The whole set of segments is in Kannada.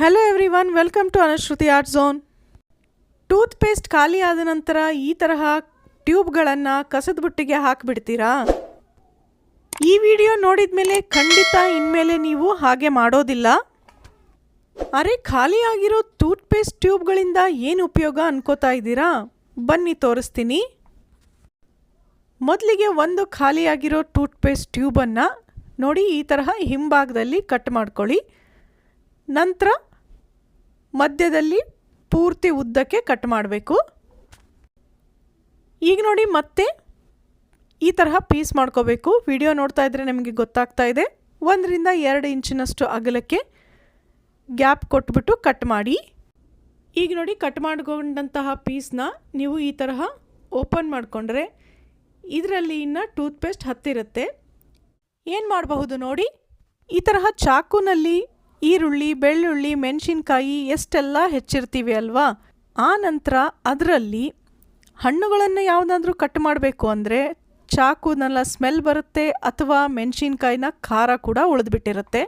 Hello everyone welcome to Anushruti art zone toothpaste ಖಾಲಿ ಆದ ನಂತರ ಈ ತರಹ ಟ್ಯೂಬ್ಗಳನ್ನು ಕಸದ ಬುಟ್ಟಿಗೆ ಹಾಕಿಬಿಡ್ತೀರಾ? ಈ ವಿಡಿಯೋ ನೋಡಿದ ಮೇಲೆ ಖಂಡಿತ ಇನ್ಮೇಲೆ ನೀವು ಹಾಗೆ ಮಾಡೋದಿಲ್ಲ. ಅರೆ, ಖಾಲಿ ಆಗಿರೋ ಟೂತ್ ಪೇಸ್ಟ್ ಟ್ಯೂಬ್ಗಳಿಂದ ಏನು ಉಪಯೋಗ ಅನ್ಕೋತಾ ಇದ್ದೀರಾ? ಬನ್ನಿ ತೋರಿಸ್ತೀನಿ. ಮೊದಲಿಗೆ ಒಂದು ಖಾಲಿಯಾಗಿರೋ ಟೂತ್ ಪೇಸ್ಟ್ ಟ್ಯೂಬನ್ನು ನೋಡಿ ಈ ತರಹ ಹಿಂಭಾಗದಲ್ಲಿ ಕಟ್ ಮಾಡ್ಕೊಳ್ಳಿ. ನಂತರ ಮಧ್ಯದಲ್ಲಿ ಪೂರ್ತಿ ಉದ್ದಕ್ಕೆ ಕಟ್ ಮಾಡಬೇಕು. ಈಗ ನೋಡಿ ಮತ್ತೆ ಈ ತರಹ ಪೀಸ್ ಮಾಡ್ಕೋಬೇಕು. ವಿಡಿಯೋ ನೋಡ್ತಾ ಇದ್ರೆ ನಿಮಗೆ ಗೊತ್ತಾಗ್ತಾ ಇದೆ. ಒಂದರಿಂದ ಎರಡು ಇಂಚಿನಷ್ಟು ಅಗಲಕ್ಕೆ ಗ್ಯಾಪ್ ಕೊಟ್ಬಿಟ್ಟು ಕಟ್ ಮಾಡಿ. ಈಗ ನೋಡಿ ಕಟ್ ಮಾಡಿಕೊಂಡಂತಹ ಪೀಸ್ನ ನೀವು ಈ ತರಹ ಓಪನ್ ಮಾಡಿಕೊಂಡ್ರೆ ಇದರಲ್ಲಿ ಇನ್ನು ಟೂತ್ಪೇಸ್ಟ್ ಹತ್ತಿರುತ್ತೆ. ಏನು ಮಾಡಬಹುದು ನೋಡಿ? ಈ ತರಹ ಚಾಕುನಲ್ಲಿ ಈರುಳ್ಳಿ, ಬೆಳ್ಳುಳ್ಳಿ, ಮೆಣಸಿನ್ಕಾಯಿ ಎಷ್ಟೆಲ್ಲ ಹೆಚ್ಚಿರ್ತೀವಿ ಅಲ್ವಾ? ಆ ನಂತರ ಅದರಲ್ಲಿ ಹಣ್ಣುಗಳನ್ನು ಯಾವುದಾದ್ರೂ ಕಟ್ ಮಾಡಬೇಕು ಅಂದರೆ ಚಾಕುನೆಲ್ಲ ಸ್ಮೆಲ್ ಬರುತ್ತೆ ಅಥವಾ ಮೆಣಸಿನ್ಕಾಯಿನ ಖಾರ ಕೂಡ ಉಳಿದ್ಬಿಟ್ಟಿರುತ್ತೆ.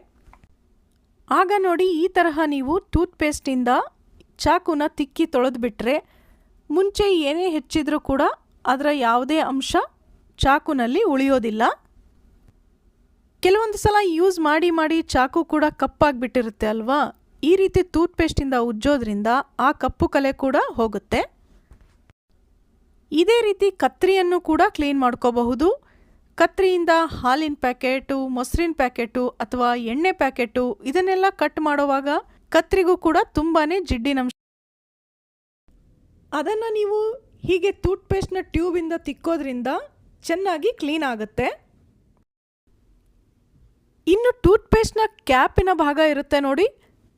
ಆಗ ನೋಡಿ ಈ ತರಹ ನೀವು ಟೂತ್ಪೇಸ್ಟಿಂದ ಚಾಕುನ ತಿಕ್ಕಿ ತೊಳೆದ್ಬಿಟ್ರೆ ಮುಂಚೆ ಏನೇ ಹೆಚ್ಚಿದ್ರೂ ಕೂಡ ಅದರ ಯಾವುದೇ ಅಂಶ ಚಾಕುನಲ್ಲಿ ಉಳಿಯೋದಿಲ್ಲ. ಕೆಲವೊಂದು ಸಲ ಯೂಸ್ ಮಾಡಿ ಮಾಡಿ ಚಾಕು ಕೂಡ ಕಪ್ಪಾಗಿಬಿಟ್ಟಿರುತ್ತೆ ಅಲ್ವಾ? ಈ ರೀತಿ ಟೂತ್ಪೇಸ್ಟಿಂದ ಉಜ್ಜೋದ್ರಿಂದ ಆ ಕಪ್ಪು ಕಲೆ ಕೂಡ ಹೋಗುತ್ತೆ. ಇದೇ ರೀತಿ ಕತ್ರಿಯನ್ನು ಕೂಡ ಕ್ಲೀನ್ ಮಾಡ್ಕೋಬಹುದು. ಕತ್ರಿಯಿಂದ ಹಾಲಿನ ಪ್ಯಾಕೆಟು, ಮೊಸರಿನ ಪ್ಯಾಕೆಟು ಅಥವಾ ಎಣ್ಣೆ ಪ್ಯಾಕೆಟು ಇದನ್ನೆಲ್ಲ ಕಟ್ ಮಾಡುವಾಗ ಕತ್ರಿಗೂ ಕೂಡ ತುಂಬಾ ಜಿಡ್ಡಿನಂಶ ಅದನ್ನು ನೀವು ಹೀಗೆ ಟೂತ್ಪೇಸ್ಟ್ನ ಟ್ಯೂಬಿಂದ ತಿಕ್ಕೋದ್ರಿಂದ ಚೆನ್ನಾಗಿ ಕ್ಲೀನ್ ಆಗುತ್ತೆ. ಇನ್ನು ಟೂತ್ಪೇಸ್ಟ್ನ ಕ್ಯಾಪಿನ ಭಾಗ ಇರುತ್ತೆ ನೋಡಿ.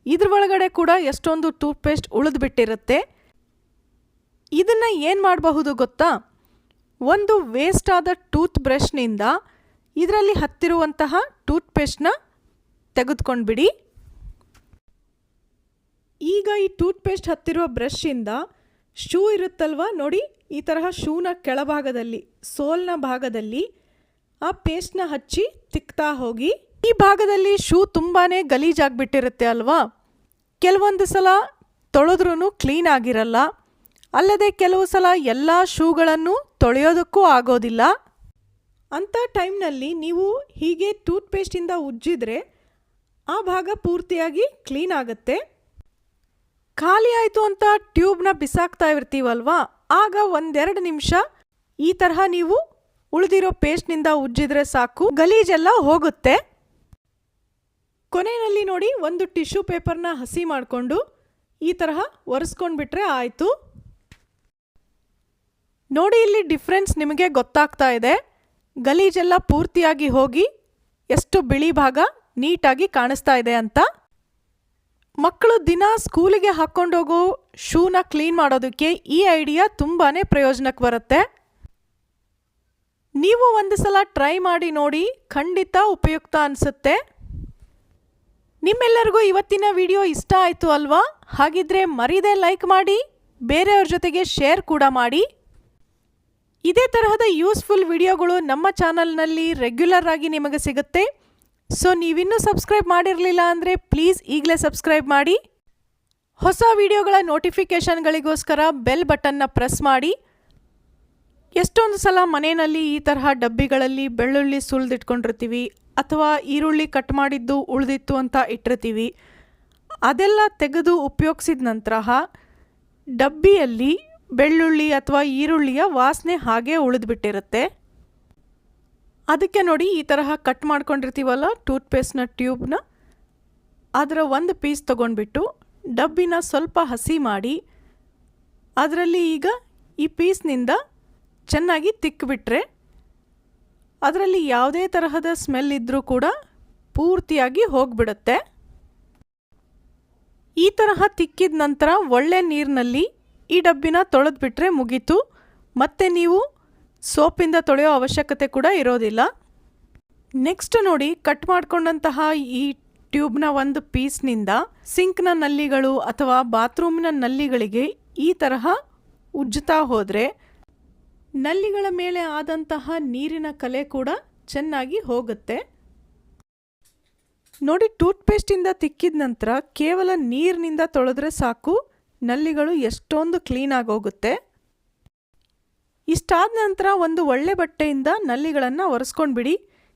ಇದ್ರ ಒಳಗಡೆ ಕೂಡ ಎಷ್ಟೊಂದು ಟೂತ್ಪೇಸ್ಟ್ ಉಳಿದು ಬಿಟ್ಟಿರುತ್ತೆ ಇದನ್ನು ಏನು ಮಾಡಬಹುದು ಗೊತ್ತಾ? ಒಂದು ವೇಸ್ಟ್ ಆದ ಟೂತ್ ಬ್ರಷ್ನಿಂದ ಇದರಲ್ಲಿ ಹತ್ತಿರುವಂತಹ ಟೂತ್ಪೇಸ್ಟ್ನ ತೆಗೆದುಕೊಂಡ್ಬಿಡಿ. ಈಗ ಈ ಟೂತ್ಪೇಸ್ಟ್ ಹತ್ತಿರುವ ಬ್ರಷ್ಷಿಂದ ಶೂ ಇರುತ್ತಲ್ವ ನೋಡಿ. ಈ ತರಹ ಶೂನ ಕೆಳಭಾಗದಲ್ಲಿ, ಸೋಲ್ನ ಭಾಗದಲ್ಲಿ ಆ ಪೇಸ್ಟ್ನ ಹಚ್ಚಿ ತಿಕ್ತಾ ಹೋಗಿ ಈ ಭಾಗದಲ್ಲಿ ಶೂ ತುಂಬಾ ಗಲೀಜಾಗಿಬಿಟ್ಟಿರುತ್ತೆ ಅಲ್ವಾ? ಕೆಲವೊಂದು ಸಲ ತೊಳೆದ್ರೂ ಕ್ಲೀನ್ ಆಗಿರಲ್ಲ. ಅಲ್ಲದೆ ಕೆಲವು ಸಲ ಎಲ್ಲ ಶೂಗಳನ್ನು ತೊಳೆಯೋದಕ್ಕೂ ಆಗೋದಿಲ್ಲ. ಅಂಥ ಟೈಮ್ನಲ್ಲಿ ನೀವು ಹೀಗೆ ಟೂತ್ಪೇಸ್ಟಿಂದ ಉಜ್ಜಿದ್ರೆ ಆ ಭಾಗ ಪೂರ್ತಿಯಾಗಿ ಕ್ಲೀನ್ ಆಗುತ್ತೆ. ಖಾಲಿ ಆಯಿತು ಅಂತ ಟ್ಯೂಬ್ನ ಬಿಸಾಕ್ತಾ ಇರ್ತೀವಲ್ವಾ? ಆಗ ಒಂದೆರಡು ನಿಮಿಷ ಈ ತರಹ ನೀವು ಉಳಿದಿರೋ ಪೇಸ್ಟ್ನಿಂದ ಉಜ್ಜಿದ್ರೆ ಸಾಕು. ಗಲೀಜೆಲ್ಲ ಹೋಗುತ್ತೆ. ಕೊನೆಯಲ್ಲಿ ನೋಡಿ ಒಂದು ಟಿಶ್ಯೂ ಪೇಪರ್ನ ಹಸಿ ಮಾಡಿಕೊಂಡು ಈ ತರಹ ಒರೆಸ್ಕೊಂಡ್ಬಿಟ್ರೆ ಆಯಿತು. ನೋಡಿ ಇಲ್ಲಿ ಡಿಫ್ರೆನ್ಸ್ ನಿಮಗೆ ಗೊತ್ತಾಗ್ತಾ ಇದೆ. ಗಲೀಜೆಲ್ಲ ಪೂರ್ತಿಯಾಗಿ ಹೋಗಿ ಎಷ್ಟು ಬಿಳಿ ಭಾಗ ನೀಟಾಗಿ ಕಾಣಿಸ್ತಾ ಇದೆ ಅಂತ. ಮಕ್ಕಳು ದಿನ ಸ್ಕೂಲಿಗೆ ಹಾಕ್ಕೊಂಡೋಗೋ ಶೂನ ಕ್ಲೀನ್ ಮಾಡೋದಕ್ಕೆ ಈ ಐಡಿಯಾ ತುಂಬಾ ಪ್ರಯೋಜನಕ್ಕೆ ಬರುತ್ತೆ. ನೀವು ಒಂದು ಸಲ ಟ್ರೈ ಮಾಡಿ ನೋಡಿ ಖಂಡಿತ ಉಪಯುಕ್ತ ಅನಿಸುತ್ತೆ. ನಿಮ್ಮೆಲ್ಲರಿಗೂ ಇವತ್ತಿನ ವಿಡಿಯೋ ಇಷ್ಟ ಆಯಿತು ಅಲ್ವಾ? ಹಾಗಿದ್ರೆ ಮರೀದೆ ಲೈಕ್ ಮಾಡಿ, ಬೇರೆಯವ್ರ ಜೊತೆಗೆ ಶೇರ್ ಕೂಡ ಮಾಡಿ. ಇದೇ ತರಹದ ಯೂಸ್ಫುಲ್ ವಿಡಿಯೋಗಳು ನಮ್ಮ ಚಾನಲ್ನಲ್ಲಿ ರೆಗ್ಯುಲರ್ ಆಗಿ ನಿಮಗೆ ಸಿಗುತ್ತೆ. ಸೊ ನೀವಿನ್ನೂ ಸಬ್ಸ್ಕ್ರೈಬ್ ಮಾಡಿರಲಿಲ್ಲ ಅಂದರೆ ಪ್ಲೀಸ್ ಈಗಲೇ ಸಬ್ಸ್ಕ್ರೈಬ್ ಮಾಡಿ. ಹೊಸ ವಿಡಿಯೋಗಳ ನೋಟಿಫಿಕೇಷನ್ಗಳಿಗೋಸ್ಕರ ಬೆಲ್ ಬಟನ್ನ ಪ್ರೆಸ್ ಮಾಡಿ. ಎಷ್ಟೊಂದು ಸಲ ಮನೆಯಲ್ಲಿ ಈ ತರಹ ಡಬ್ಬಿಗಳಲ್ಲಿ ಬೆಳ್ಳುಳ್ಳಿ ಸುಲಿದಿಟ್ಕೊಂಡಿರ್ತೀವಿ ಅಥವಾ ಈರುಳ್ಳಿ ಕಟ್ ಮಾಡಿದ್ದು ಉಳಿದಿತ್ತು ಅಂತ ಇಟ್ಟಿರ್ತೀವಿ. ಅದೆಲ್ಲ ತೆಗೆದು ಉಪಯೋಗಿಸಿದ ನಂತರ ಡಬ್ಬಿಯಲ್ಲಿ ಬೆಳ್ಳುಳ್ಳಿ ಅಥವಾ ಈರುಳ್ಳಿಯ ವಾಸನೆ ಹಾಗೆ ಉಳಿದ್ಬಿಟ್ಟಿರುತ್ತೆ. ಅದಕ್ಕೆ ನೋಡಿ ಈ ತರಹ ಕಟ್ ಮಾಡ್ಕೊಂಡಿರ್ತೀವಲ್ಲ ಟೂತ್ಪೇಸ್ಟ್ನ ಟ್ಯೂಬ್ನ. ಅದರ ಒಂದು ಪೀಸ್ ತೊಗೊಂಡ್ಬಿಟ್ಟು ಡಬ್ಬಿನ ಸ್ವಲ್ಪ ಹಸಿ ಮಾಡಿ, ಅದರಲ್ಲಿ ಈಗ ಈ ಪೀಸ್ನಿಂದ ಚೆನ್ನಾಗಿ ತಿಕ್ಕಿಬಿಟ್ರೆ ಅದರಲ್ಲಿ ಯಾವುದೇ ತರಹದ ಸ್ಮೆಲ್ ಇದ್ದರೂ ಕೂಡ ಪೂರ್ತಿಯಾಗಿ ಹೋಗಿಬಿಡುತ್ತೆ. ಈ ತರಹ ತಿಕ್ಕಿದ ನಂತರ ಒಳ್ಳೆ ನೀರಿನಲ್ಲಿ ಈ ಡಬ್ಬಿನ ತೊಳೆದ್ಬಿಟ್ರೆ ಮುಗೀತು. ಮತ್ತೆ ನೀವು ಸೋಪಿಂದ ತೊಳೆಯೋ ಅವಶ್ಯಕತೆ ಕೂಡ ಇರೋದಿಲ್ಲ. ನೆಕ್ಸ್ಟ್ ನೋಡಿ, ಕಟ್ ಮಾಡ್ಕೊಂಡಂತಹ ಈ ಟ್ಯೂಬ್ನ ಒಂದು ಪೀಸ್ನಿಂದ ಸಿಂಕ್ನ ನಲ್ಲಿಗಳು ಅಥವಾ ಬಾತ್ರೂಮ್ನ ನಲ್ಲಿಗಳಿಗೆ ಈ ತರಹ ಉಜ್ಜುತ್ತಾ ಹೋದರೆ ನಲ್ಲಿಗಳ ಮೇಲೆ ಆದಂತಹ ನೀರಿನ ಕಲೆ ಕೂಡ ಚೆನ್ನಾಗಿ ಹೋಗುತ್ತೆ. ನೋಡಿ, ಟೂತ್ಪೇಸ್ಟಿಂದ ತಿಕ್ಕಿದ ನಂತರ ಕೇವಲ ನೀರಿನಿಂದ ತೊಳೆದ್ರೆ ಸಾಕು. ನಲ್ಲಿಗಳು ಎಷ್ಟೊಂದು ಕ್ಲೀನಾಗಿ ಹೋಗುತ್ತೆ. ಇಷ್ಟಾದ ನಂತರ ಒಂದು ಒಳ್ಳೆ ಬಟ್ಟೆಯಿಂದ ನಲ್ಲಿಗಳನ್ನು ಒರೆಸ್ಕೊಂಡ್ಬಿಡಿ.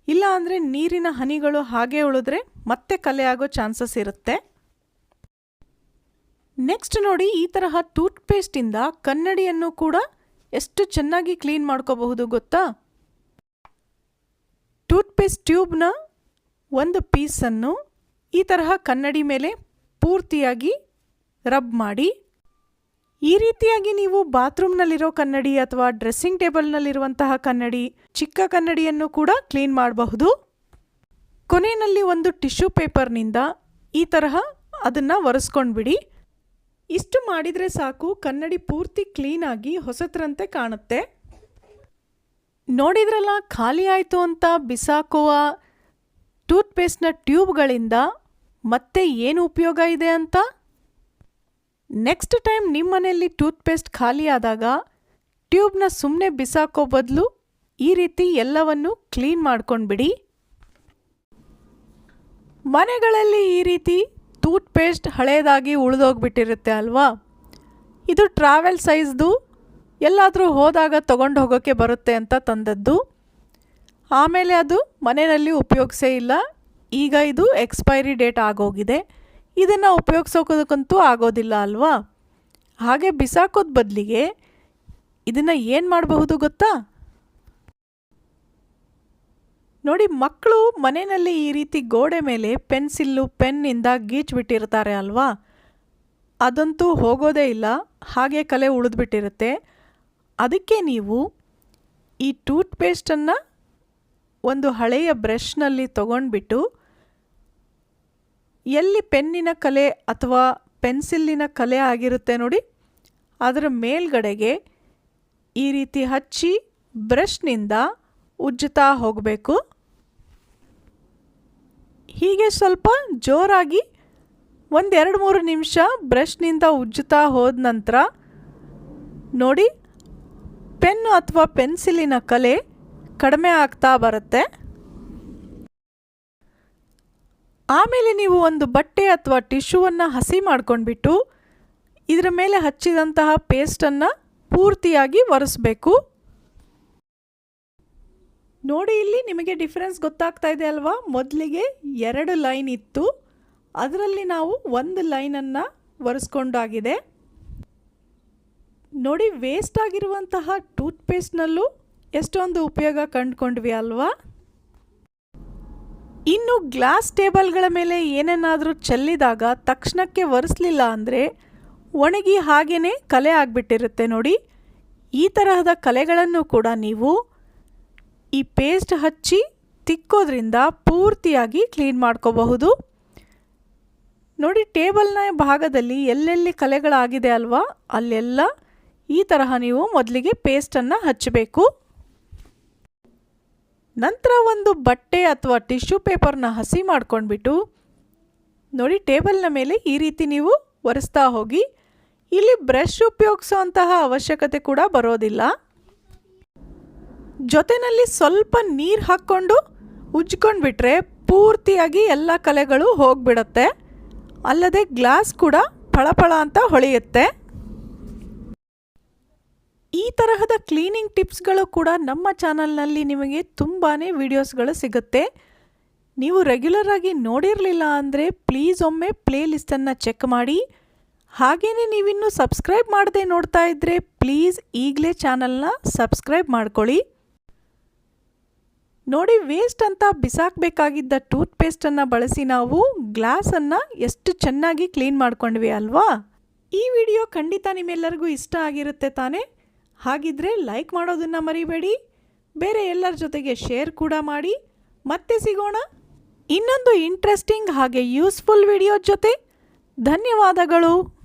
ಇಲ್ಲ ಅಂದರೆ ನೀರಿನ ಹನಿಗಳು ಹಾಗೆ ಉಳಿದ್ರೆ ಮತ್ತೆ ಕಲೆ ಆಗೋ ಚಾನ್ಸಸ್ ಇರುತ್ತೆ. ನೆಕ್ಸ್ಟ್ ನೋಡಿ, ಈ ತರಹ ಟೂತ್ಪೇಸ್ಟಿಂದ ಕನ್ನಡಿಯನ್ನು ಕೂಡ ಎಷ್ಟು ಚೆನ್ನಾಗಿ ಕ್ಲೀನ್ ಮಾಡ್ಕೋಬಹುದು ಗೊತ್ತಾ? ಟೂತ್ಪೇಸ್ಟ್ ಟ್ಯೂಬ್ನ ಒಂದು ಪೀಸನ್ನು ಈ ತರಹ ಕನ್ನಡಿ ಮೇಲೆ ಪೂರ್ತಿಯಾಗಿ ರಬ್ ಮಾಡಿ. ಈ ರೀತಿಯಾಗಿ ನೀವು ಬಾತ್ರೂಮ್ನಲ್ಲಿರೋ ಕನ್ನಡಿ ಅಥವಾ ಡ್ರೆಸ್ಸಿಂಗ್ ಟೇಬಲ್ನಲ್ಲಿರುವಂತಹ ಕನ್ನಡಿ, ಚಿಕ್ಕ ಕನ್ನಡಿಯನ್ನು ಕೂಡ ಕ್ಲೀನ್ ಮಾಡಬಹುದು. ಕೊನೆಯಲ್ಲಿ ಒಂದು ಟಿಶ್ಯೂ ಪೇಪರ್ನಿಂದ ಈ ತರಹ ಅದನ್ನು ಒರೆಸ್ಕೊಂಡ್ಬಿಡಿ. ಇಷ್ಟು ಮಾಡಿದರೆ ಸಾಕು, ಕನ್ನಡಿ ಪೂರ್ತಿ ಕ್ಲೀನಾಗಿ ಹೊಸತ್ರಂತೆ ಕಾಣುತ್ತೆ. ನೋಡಿದ್ರಲ್ಲ, ಖಾಲಿ ಆಯಿತು ಅಂತ ಬಿಸಾಕುವ ಟೂತ್ಪೇಸ್ಟ್ನ ಟ್ಯೂಬ್ಗಳಿಂದ ಮತ್ತೆ ಏನು ಉಪಯೋಗ ಇದೆ ಅಂತ? ನೆಕ್ಸ್ಟ್ ಟೈಮ್ ನಿಮ್ಮ ಮನೆಯಲ್ಲಿ ಟೂತ್ಪೇಸ್ಟ್ ಖಾಲಿ ಆದಾಗ ಟ್ಯೂಬ್ನ ಸುಮ್ಮನೆ ಬಿಸಾಕೋ ಬದಲು ಈ ರೀತಿ ಎಲ್ಲವನ್ನು ಕ್ಲೀನ್ ಮಾಡ್ಕೊಂಡ್ಬಿಡಿ. ಮನೆಗಳಲ್ಲಿ ಈ ರೀತಿ ಟೂತ್ಪೇಸ್ಟ್ ಹಳೇದಾಗಿ ಉಳಿದೋಗ್ಬಿಟ್ಟಿರುತ್ತೆ ಅಲ್ವಾ? ಇದು ಟ್ರಾವೆಲ್ ಸೈಜ್ದು ಎಲ್ಲಾದರೂ ಹೋದಾಗ ತೊಗೊಂಡು ಹೋಗೋಕ್ಕೆ ಬರುತ್ತೆ ಅಂತ ತಂದದ್ದು. ಆಮೇಲೆ ಅದು ಮನೆಯಲ್ಲಿ ಉಪಯೋಗಿಸೇ ಇಲ್ಲ. ಈಗ ಇದು ಎಕ್ಸ್ಪೈರಿ ಡೇಟ್ ಆಗೋಗಿದೆ. ಇದನ್ನು ಉಪಯೋಗಿಸೋಕೋದಕ್ಕಂತೂ ಆಗೋದಿಲ್ಲ ಅಲ್ವಾ? ಹಾಗೆ ಬಿಸಾಕೋದ ಬದಲಿಗೆ ಇದನ್ನು ಏನು ಮಾಡಬಹುದು ಗೊತ್ತಾ? ನೋಡಿ, ಮಕ್ಕಳು ಮನೆಯಲ್ಲಿ ಈ ರೀತಿ ಗೋಡೆ ಮೇಲೆ ಪೆನ್ಸಿಲ್ಲು, ಪೆನ್ನಿಂದ ಗೀಚ್ಬಿಟ್ಟಿರ್ತಾರೆ ಅಲ್ವಾ? ಅದಂತೂ ಹೋಗೋದೇ ಇಲ್ಲ, ಹಾಗೆ ಕಲೆ ಉಳಿದ್ಬಿಟ್ಟಿರುತ್ತೆ. ಅದಕ್ಕೆ ನೀವು ಈ ಟೂತ್ಪೇಸ್ಟನ್ನು ಒಂದು ಹಳೆಯ ಬ್ರಷ್ನಲ್ಲಿ ತಗೊಂಡ್ಬಿಟ್ಟು ಎಲ್ಲಿ ಪೆನ್ನಿನ ಕಲೆ ಅಥವಾ ಪೆನ್ಸಿಲ್ಲಿನ ಕಲೆ ಆಗಿರುತ್ತೆ ನೋಡಿ, ಅದರ ಮೇಲ್ಗಡೆಗೆ ಈ ರೀತಿ ಹಚ್ಚಿ ಬ್ರಷ್ನಿಂದ ಉಜ್ಜುತ್ತಾ ಹೋಗಬೇಕು. ಹೀಗೆ ಸ್ವಲ್ಪ ಜೋರಾಗಿ ಒಂದೆರಡು ಮೂರು ನಿಮಿಷ ಬ್ರಷ್ನಿಂದ ಉಜ್ಜುತ್ತಾ ಹೋದ ನಂತರ ನೋಡಿ ಪೆನ್ನು ಅಥವಾ ಪೆನ್ಸಿಲಿನ ಕಲೆ ಕಡಿಮೆ ಆಗ್ತಾ ಬರುತ್ತೆ. ಆಮೇಲೆ ನೀವು ಒಂದು ಬಟ್ಟೆ ಅಥವಾ ಟಿಶ್ಯೂವನ್ನು ಹಸಿ ಮಾಡ್ಕೊಂಡ್ಬಿಟ್ಟು ಇದರ ಮೇಲೆ ಹಚ್ಚಿದಂತಹ ಪೇಸ್ಟನ್ನು ಪೂರ್ತಿಯಾಗಿ ಒರೆಸ್ಬೇಕು. ನೋಡಿ ಇಲ್ಲಿ ನಿಮಗೆ ಡಿಫರೆನ್ಸ್ ಗೊತ್ತಾಗ್ತಾ ಇದೆ ಅಲ್ವಾ? ಮೊದಲಿಗೆ ಎರಡು ಲೈನ್ ಇತ್ತು. ಅದರಲ್ಲಿ ನಾವು ಒಂದು ಲೈನನ್ನು ಒರೆಸ್ಕೊಂಡಾಗಿದೆ. ನೋಡಿ ವೇಸ್ಟ್ ಆಗಿರುವಂತಹ ಟೂತ್ಪೇಸ್ಟ್ನಲ್ಲೂ ಎಷ್ಟೊಂದು ಉಪಯೋಗ ಕಂಡುಕೊಂಡ್ವಿ ಅಲ್ವಾ? ಇನ್ನು ಗ್ಲಾಸ್ ಟೇಬಲ್ಗಳ ಮೇಲೆ ಏನೇನಾದರೂ ಚೆಲ್ಲಿದಾಗ ತಕ್ಷಣಕ್ಕೆ ಒರೆಸಲಿಲ್ಲ ಅಂದರೆ ಒಣಗಿ ಹಾಗೇ ಕಲೆ ಆಗಿಬಿಟ್ಟಿರುತ್ತೆ ನೋಡಿ. ಈ ತರಹದ ಕಲೆಗಳನ್ನು ಕೂಡ ನೀವು ಈ ಪೇಸ್ಟ್ ಹಚ್ಚಿ ತಿಕ್ಕೋದ್ರಿಂದ ಪೂರ್ತಿಯಾಗಿ ಕ್ಲೀನ್ ಮಾಡ್ಕೋಬಹುದು. ನೋಡಿ, ಟೇಬಲ್ನ ಭಾಗದಲ್ಲಿ ಎಲ್ಲೆಲ್ಲಿ ಕಲೆಗಳಾಗಿದೆ ಅಲ್ವಾ? ಅಲ್ಲೆಲ್ಲ ಈ ತರಹ ನೀವು ಮೊದಲಿಗೆ ಪೇಸ್ಟನ್ನು ಹಚ್ಚಬೇಕು. ನಂತರ ಒಂದು ಬಟ್ಟೆ ಅಥವಾ ಟಿಶ್ಯೂ ಪೇಪರ್ನ ಹಸಿ ಮಾಡ್ಕೊಂಡ್ಬಿಟ್ಟು, ನೋಡಿ, ಟೇಬಲ್ನ ಮೇಲೆ ಈ ರೀತಿ ನೀವು ಒರೆಸ್ತಾ ಹೋಗಿ. ಇಲ್ಲಿ ಬ್ರಷ್ ಉಪಯೋಗಿಸೋಂತಹ ಅವಶ್ಯಕತೆ ಕೂಡ ಬರೋದಿಲ್ಲ. ಜೊತೆಯಲ್ಲಿ ಸ್ವಲ್ಪ ನೀರು ಹಾಕ್ಕೊಂಡು ಉಜ್ಕೊಂಡ್ಬಿಟ್ರೆ ಪೂರ್ತಿಯಾಗಿ ಎಲ್ಲ ಕಲೆಗಳು ಹೋಗ್ಬಿಡುತ್ತೆ. ಅಲ್ಲದೆ ಗ್ಲಾಸ್ ಕೂಡ ಫಳಫಳ ಅಂತ ಹೊಳೆಯುತ್ತೆ. ಈ ತರಹದ ಕ್ಲೀನಿಂಗ್ ಟಿಪ್ಸ್ಗಳು ಕೂಡ ನಮ್ಮ ಚಾನಲ್ನಲ್ಲಿ ನಿಮಗೆ ತುಂಬಾ ವಿಡಿಯೋಸ್ಗಳು ಸಿಗುತ್ತೆ. ನೀವು ರೆಗ್ಯುಲರ್ ಆಗಿ ನೋಡಿರಲಿಲ್ಲ ಅಂದರೆ ಪ್ಲೀಸ್ ಒಮ್ಮೆ ಪ್ಲೇ ಲಿಸ್ಟನ್ನು ಚೆಕ್ ಮಾಡಿ. ಹಾಗೆಯೇ ನೀವಿನ್ನೂ ಸಬ್ಸ್ಕ್ರೈಬ್ ಮಾಡದೆ ನೋಡ್ತಾ ಇದ್ದರೆ ಪ್ಲೀಸ್ ಈಗಲೇ ಚಾನಲ್ನ ಸಬ್ಸ್ಕ್ರೈಬ್ ಮಾಡ್ಕೊಳ್ಳಿ. ನೋಡಿ ವೇಸ್ಟ್ ಅಂತ ಬಿಸಾಕಬೇಕಾಗಿದ್ದ ಟೂತ್ಪೇಸ್ಟನ್ನು ಬಳಸಿ ನಾವು ಗ್ಲಾಸನ್ನು ಎಷ್ಟು ಚೆನ್ನಾಗಿ ಕ್ಲೀನ್ ಮಾಡ್ಕೊಂಡ್ವಿ ಅಲ್ವಾ? ಈ ವಿಡಿಯೋ ಖಂಡಿತ ನಿಮ್ಮೆಲ್ಲರಿಗೂ ಇಷ್ಟ ಆಗಿರುತ್ತೆ ತಾನೇ? ಹಾಗಿದ್ರೆ ಲೈಕ್ ಮಾಡೋದನ್ನು ಮರಿಬೇಡಿ. ಬೇರೆ ಎಲ್ಲರ ಜೊತೆಗೆ ಶೇರ್ ಕೂಡ ಮಾಡಿ. ಮತ್ತೆ ಸಿಗೋಣ. ಇನ್ನೊಂದು ಇಂಟ್ರೆಸ್ಟಿಂಗ್ ಹಾಗೆ ಯೂಸ್ಫುಲ್ ವಿಡಿಯೋ ಜೊತೆ. ಧನ್ಯವಾದಗಳು.